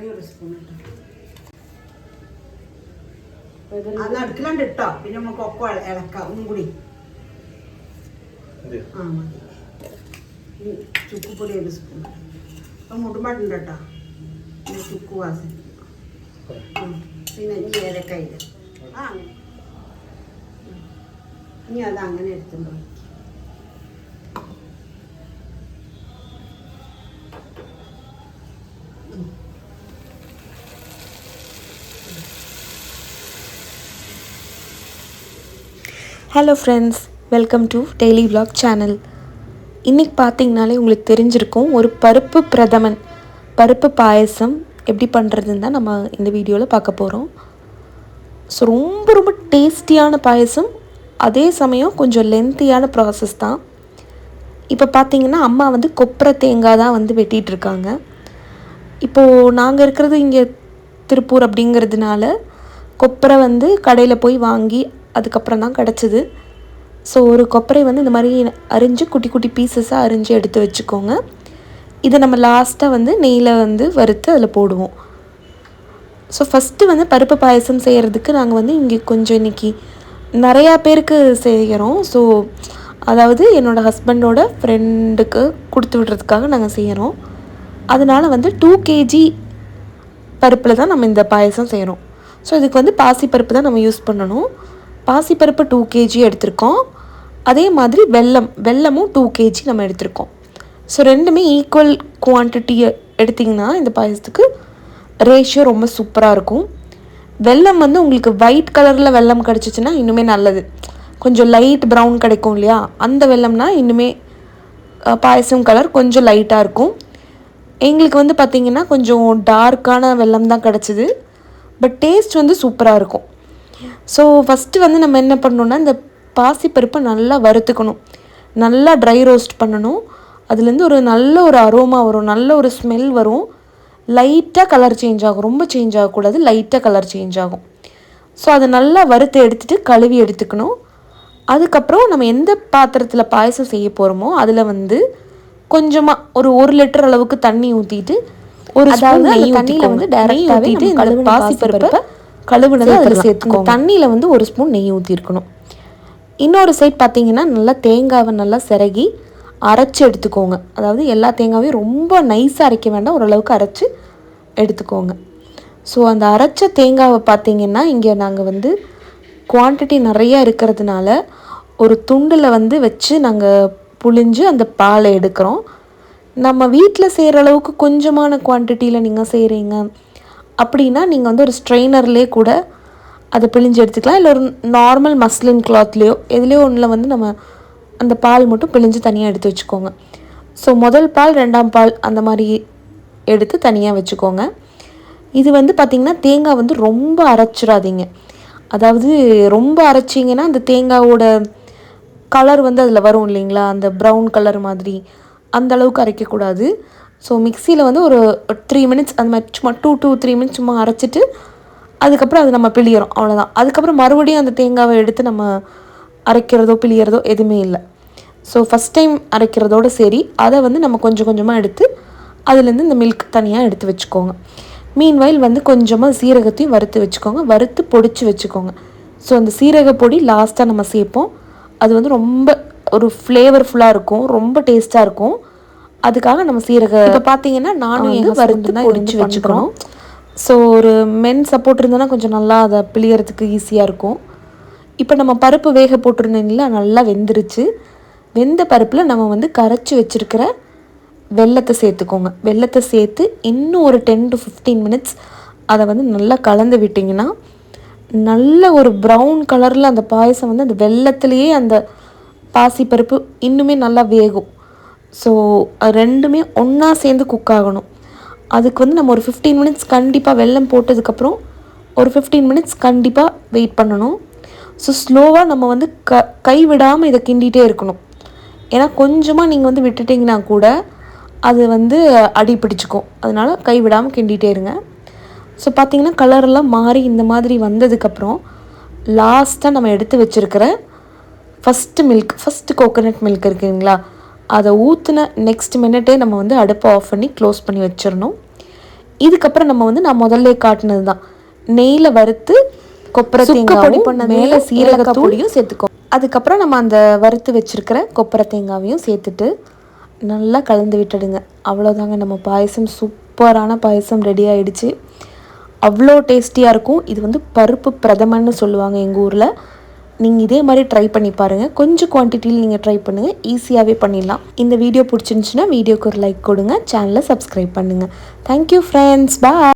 കൈ ഒരു സ്പൂൺ അത് അടുക്കലുണ്ട് ഇട്ടോ. പിന്നെ നമുക്ക് ഒക്കെ ഇള- ഇളക്കാം. ഒന്നും കൂടി? ആ മതി. ഇനി ചുക്കുപൊടി ഒരു സ്പൂൺ അപ്പം മുടുമ്പാട്ടുണ്ട് കേട്ടോ. പിന്നെ ചുക്ക് വാസന. പിന്നെ ഈ ഏലക്കയിൽ ആ ഇനി അത് അങ്ങനെ എടുത്തുണ്ടോ hello friends welcome to daily vlog channel இன்றைக்கி பார்த்தீங்கனாலே உங்களுக்கு தெரிஞ்சிருக்கும் ஒரு பருப்பு பிரதமன் பருப்பு பாயசம் எப்படி பண்ணுறதுன்னு தான் நம்ம இந்த வீடியோவில் பார்க்க போகிறோம் ஸோ ரொம்ப ரொம்ப டேஸ்டியான பாயசம் அதே சமயம் கொஞ்சம் லென்த்தியான ப்ராசஸ் தான். இப்போ பார்த்தீங்கன்னா அம்மா வந்து கொப்பரை தேங்காய் தான் வந்து வெட்டிகிட்ருக்காங்க இப்போது நாங்கள் இருக்கிறது இங்கே திருப்பூர் அப்படிங்கிறதுனால கொப்பரை வந்து கடையில் போய் வாங்கி அதுக்கப்புறம் தான் கிடச்சிது. ஸோ ஒரு கொப்பரை வந்து இந்த மாதிரி அரிஞ்சு குட்டி குட்டி பீசஸாக அரிஞ்சு எடுத்து வச்சுக்கோங்க. இதை நம்ம லாஸ்ட்டாக வந்து நெய்யில் வந்து வறுத்து அதில் போடுவோம். ஸோ ஃபஸ்ட்டு வந்து பருப்பு பாயசம் செய்கிறதுக்கு நாங்கள் வந்து இங்கே கொஞ்சம் இன்றைக்கி நிறையா பேருக்கு செய்கிறோம். ஸோ அதாவது என்னோடய ஹஸ்பண்டோட ஃப்ரெண்டுக்கு கொடுத்து விடுறதுக்காக நாங்கள் செய்கிறோம். அதனால் வந்து டூ கேஜி பருப்பில் தான் நம்ம இந்த பாயசம் செய்கிறோம். ஸோ இதுக்கு வந்து பாசிப்பருப்பு தான் நம்ம யூஸ் பண்ணணும். பாசிப்பருப்பு டூ கேஜி எடுத்திருக்கோம். அதே மாதிரி வெல்லம் வெல்லமும் டூ கேஜி நம்ம எடுத்திருக்கோம். ஸோ ரெண்டுமே ஈக்குவல் குவான்டிட்டியை எடுத்திங்கன்னா இந்த பாயசத்துக்கு ரேஷியோ ரொம்ப சூப்பராக இருக்கும். வெல்லம் வந்து உங்களுக்கு ஒயிட் கலரில் வெல்லம் கிடச்சிச்சின்னா இன்னுமே நல்லது. கொஞ்சம் லைட் ப்ரௌன் கிடைக்கும் இல்லையா? அந்த வெல்லம்னா இன்னுமே பாயசம் கலர் கொஞ்சம் லைட்டாக இருக்கும். எங்களுக்கு வந்து பார்த்திங்கன்னா கொஞ்சம் டார்க்கான வெல்லம் தான் கிடச்சிது. பட் டேஸ்ட் வந்து சூப்பராக இருக்கும். ஸோ ஃபஸ்ட்டு வந்து நம்ம என்ன பண்ணணும்னா இந்த பாசிப்பருப்பை நல்லா வறுத்துக்கணும். நல்லா ட்ரை ரோஸ்ட் பண்ணணும். அதுலேருந்து ஒரு நல்ல ஒரு அரோமா வரும் நல்ல ஒரு ஸ்மெல் வரும். லைட்டாக கலர் சேஞ்ச் ஆகும். ரொம்ப சேஞ்ச் ஆகக்கூடாது லைட்டாக கலர் சேஞ்ச் ஆகும். ஸோ அதை நல்லா வறுத்து எடுத்துட்டு கழுவி எடுத்துக்கணும். அதுக்கப்புறம் நம்ம எந்த பாத்திரத்தில் பாயசம் செய்ய போகிறோமோ அதில் வந்து கொஞ்சமாக ஒரு ஒரு லிட்டர் அளவுக்கு தண்ணி ஊற்றிட்டு ஒரு அதாவது தண்ணியில வந்து ஊற்றிட்டு நம்ம இந்த பாசிப்பருப்பை கழுவுனதை அதில் சேர்த்துக்கோங்க. தண்ணியில் வந்து ஒரு ஸ்பூன் நெய் ஊற்றிருக்கணும் இன்னொரு சைட் பார்த்தீங்கன்னா நல்லா தேங்காவை நல்லா சிரகி அரைச்சி எடுத்துக்கோங்க. அதாவது எல்லா தேங்காவையும் ரொம்ப நைஸாக அரைக்க வேண்டாம். ஓரளவுக்கு அரைச்சி எடுத்துக்கோங்க. ஸோ அந்த அரைச்ச தேங்காவை பார்த்தீங்கன்னா இங்கே நாங்கள் வந்து குவான்டிட்டி நிறையா இருக்கிறதுனால ஒரு துண்டில் வந்து வச்சு நாங்கள் புழிஞ்சு அந்த பாலை எடுக்கிறோம். நம்ம வீட்டில் செய்கிற அளவுக்கு கொஞ்சமான குவான்டிட்டியில் நீங்கள் செய்கிறீங்க அப்படின்னா நீங்கள் வந்து ஒரு ஸ்ட்ரெயினர்லேயே கூட அதை பிழிஞ்சு எடுத்துக்கலாம். இல்லை ஒரு நார்மல் மஸ்லின் கிளாத்லேயோ எதுலேயோ ஒன்றில் வந்து நம்ம அந்த பால் மட்டும் பிழிஞ்சு தனியாக எடுத்து வச்சுக்கோங்க. ஸோ முதல் பால் ரெண்டாம் பால் அந்த மாதிரி எடுத்து தனியாக வச்சுக்கோங்க. இது வந்து பார்த்திங்கன்னா தேங்காய் வந்து ரொம்ப அரைச்சிடாதீங்க. அதாவது ரொம்ப அரைச்சிங்கன்னா அந்த தேங்காவோட கலர் வந்து அதில் வரும் இல்லைங்களா? அந்த ப்ரௌன் கலர் மாதிரி. அந்த அளவுக்கு அரைக்கக்கூடாது. ஸோ மிக்சியில் வந்து ஒரு த்ரீ மினிட்ஸ் அந்த மாதிரி சும்மா டூ டூ த்ரீ மினிட்ஸ் சும்மா அரைச்சிட்டு அதுக்கப்புறம் அது நம்ம பிழியிறோம். அவ்வளோதான் அதுக்கப்புறம் மறுபடியும் அந்த தேங்காவை எடுத்து நம்ம அரைக்கிறதோ பிழியறதோ எதுவுமே இல்லை. ஸோ ஃபஸ்ட் டைம் அரைக்கிறதோட சரி அதை வந்து நம்ம கொஞ்சம் கொஞ்சமாக எடுத்து அதுலேருந்து இந்த மில்க் தனியாக எடுத்து வச்சுக்கோங்க. மீன்வாயில் வந்து கொஞ்சமாக சீரகத்தையும் வறுத்து வச்சுக்கோங்க. வறுத்து பொடிச்சு வச்சுக்கோங்க. ஸோ அந்த சீரக பொடி லாஸ்ட்டாக நம்ம சேர்ப்போம். அது வந்து ரொம்ப ஒரு ஃப்ளேவர்ஃபுல்லாக இருக்கும். ரொம்ப டேஸ்ட்டாக இருக்கும். அதுக்காக நம்ம சீரக இப்போ பார்த்தீங்கன்னா நானும் எங்கள் வறுத்து பொடிச்சு வச்சுக்கிறோம் ஸோ ஒரு மென் சப்போர்ட் இருந்ததுன்னா கொஞ்சம் நல்லா அதை பிழியறதுக்கு ஈஸியாக இருக்கும். இப்போ நம்ம பருப்பு வேக போட்டிருந்தீங்களா நல்லா வெந்துருச்சு. வெந்த பருப்பில் நம்ம வந்து கரைச்சி வச்சிருக்கிற வெல்லத்தை சேர்த்துக்கோங்க. வெல்லத்தை சேர்த்து இன்னும் ஒரு டென் டு ஃபிஃப்டீன் மினிட்ஸ் அதை வந்து நல்லா கலந்து விட்டிங்கன்னா நல்ல ஒரு ப்ரௌன் கலரில் அந்த பாயசம் வந்து அந்த வெல்லத்துலேயே அந்த பாசிப்பருப்பு இன்னுமே நல்லா வேகும். ஸோ ரெண்டுமே ஒன்றா சேர்ந்து குக் ஆகணும். அதுக்கு வந்து நம்ம ஒரு ஃபிஃப்டீன் மினிட்ஸ் கண்டிப்பாக வெல்லம் போட்டதுக்கப்புறம் ஒரு ஃபிஃப்டீன் மினிட்ஸ் கண்டிப்பாக வெயிட் பண்ணணும். ஸோ ஸ்லோவாக நம்ம வந்து க கை விடாமல் இதை கிண்டிகிட்டே இருக்கணும். ஏன்னா கொஞ்சமாக நீங்கள் வந்து விட்டுட்டிங்கன்னா கூட அது வந்து அடி பிடிச்சிக்கும். அதனால் கை விடாமல் கிண்டிகிட்டே இருங்க ஸோ பார்த்திங்கன்னா கலரெல்லாம் மாறி இந்த மாதிரி வந்ததுக்கப்புறம் லாஸ்ட்டாக நம்ம எடுத்து வச்சுருக்கிற first milk first coconut milk இருக்குதுங்களா அதை ஊற்றின நெக்ஸ்ட் மினிட்டே நம்ம வந்து அடுப்பை ஆஃப் பண்ணி க்ளோஸ் பண்ணி வச்சிடணும். இதுக்கப்புறம் நம்ம வந்து நான் முதல்ல காட்டினது தான். நெய்யில் வறுத்து கொப்பரை தேங்காய் பொடி பண்ண மேலே சீரகத்தூளியும் சேர்த்துக்கோ அதுக்கப்புறம் நம்ம அந்த வறுத்து வச்சிருக்கிற கொப்பரை தேங்காவையும் சேர்த்துட்டு நல்லா கலந்து விட்டுடுங்க. அவ்வளோதாங்க நம்ம பாயசம் சூப்பரான பாயசம் ரெடி ஆயிடுச்சு. அவ்வளோ டேஸ்டியாக இருக்கும். இது வந்து பருப்பு பிரதமன்னு சொல்லுவாங்க எங்கள் ஊரில். நீங்கள் இதே மாதிரி ட்ரை பண்ணி பாருங்கள் கொஞ்சம் குவான்டிட்டியில் நீங்கள் ட்ரை பண்ணுங்கள் ஈஸியாகவே பண்ணிடலாம். இந்த வீடியோ பிடிச்சிருந்துச்சுன்னா வீடியோக்கு ஒரு லைக் கொடுங்க. சேனலை சப்ஸ்கிரைப் பண்ணுங்கள் தேங்க்யூ ஃப்ரெண்ட்ஸ் பா